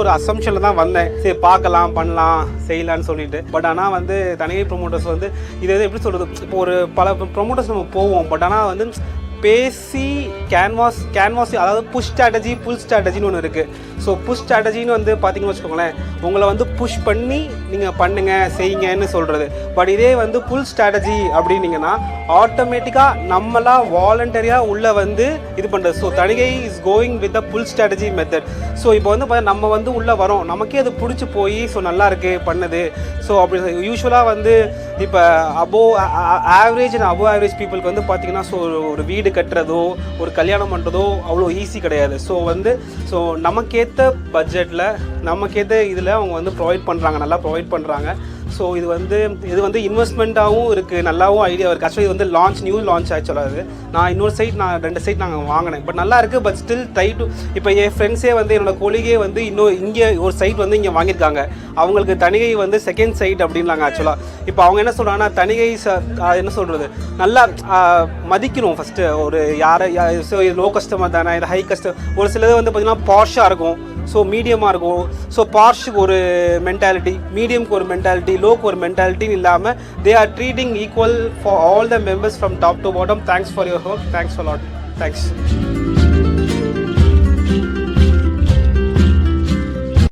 ஒரு அசம்ஷனில் தான் வந்தேன். சரி பார்க்கலாம் பண்ணலாம் செய்யலான்னு சொல்லிட்டு. பட் ஆனால் வந்து தனியார் ப்ரொமோட்டர்ஸ் வந்து இது எப்படி சொல்கிறது இப்போ ஒரு பல ப்ரொமோட்டர்ஸ் நம்ம போவோம். பட் ஆனால் வந்து பேசி கேன்வாஸ் கேன்வாஸ் அதாவது புஷ் ஸ்ட்ராட்டஜி புல் ஸ்ட்ராட்டஜின்னு ஒன்று இருக்குது ஸோ புஷ் ஸ்ட்ராட்டஜின்னு வந்து பார்த்தீங்கன்னு வச்சுக்கோங்களேன் உங்களை வந்து புஷ் பண்ணி நீங்கள் பண்ணுங்கள் செய்யுங்கன்னு சொல்கிறது பட் இதே வந்து புல் ஸ்ட்ராட்டஜி அப்படின்னீங்கன்னா ஆட்டோமேட்டிக்காக நம்மளா வாலண்டரியாக உள்ளே வந்து இது பண்ணுறது so Thanigai is going with the pull strategy method so இப்போ வந்து பார்த்தா நம்ம வந்து உள்ளே வரோம். நமக்கே அது பிடிச்சி போய் ஸோ நல்லா இருக்குது பண்ணுது. ஸோ அப்படி யூஸ்வலாக வந்து இப்போ above average and above average பீப்புளுக்கு வந்து பார்த்தீங்கன்னா ஸோ ஒரு வீடு கட்டுறதோ ஒரு கல்யாணம் பண்ணுறதோ அவ்வளோ ஈஸி கிடையாது. ஸோ வந்து ஸோ நமக்கேற்ற பட்ஜெட்டில் நமக்கேற்ற இதில் அவங்க வந்து ப்ரொவைட் பண்ணுறாங்க நல்லா ப்ரொவைட் பண்ணுறாங்க ஸோ இது வந்து இது வந்து இன்வெஸ்ட்மெண்ட்டாகவும் இருக்குது நல்லாவும் ஐடியா இருக்குது ஆக்சுவலி இது வந்து லான்ச் நியூ லான்ச் ஆக்சுவலாக அது நான் இன்னொரு சைட் நான் ரெண்டு சைட் நாங்கள் வாங்கினேன். பட் நல்லா இருக்குது பட் ஸ்டில் ட்ரை டு இப்போ என் ஃப்ரெண்ட்ஸே வந்து என்னோட கொலிகே வந்து இன்னும் இங்கே ஒரு சைட் வந்து இங்கே வாங்கியிருக்காங்க. அவங்களுக்கு தனிகை வந்து செகண்ட் சைட் அப்படின்லாங்க ஆக்சுவலாக இப்போ அவங்க என்ன சொல்கிறாங்கன்னா தனிகை ச என்ன சொல்கிறது நல்லா மதிக்கணும் ஃபஸ்ட்டு ஒரு யாரை ஸோ இது லோ கஸ்டமர் தானே இது ஹை கஸ்டம் ஒரு சிலது வந்து பார்த்திங்கன்னா பாஷாக இருக்கும். ஸோ மீடியமாக இருக்கும். ஸோ பார்ஷுக்கு ஒரு மென்டாலிட்டி மீடியம்க்கு ஒரு மென்டாலிட்டி லோக்கு ஒரு மென்டாலிட்டின்னு இல்லாமல் they are treating equal for all the members from top to bottom thanks for your work thanks for lot thanks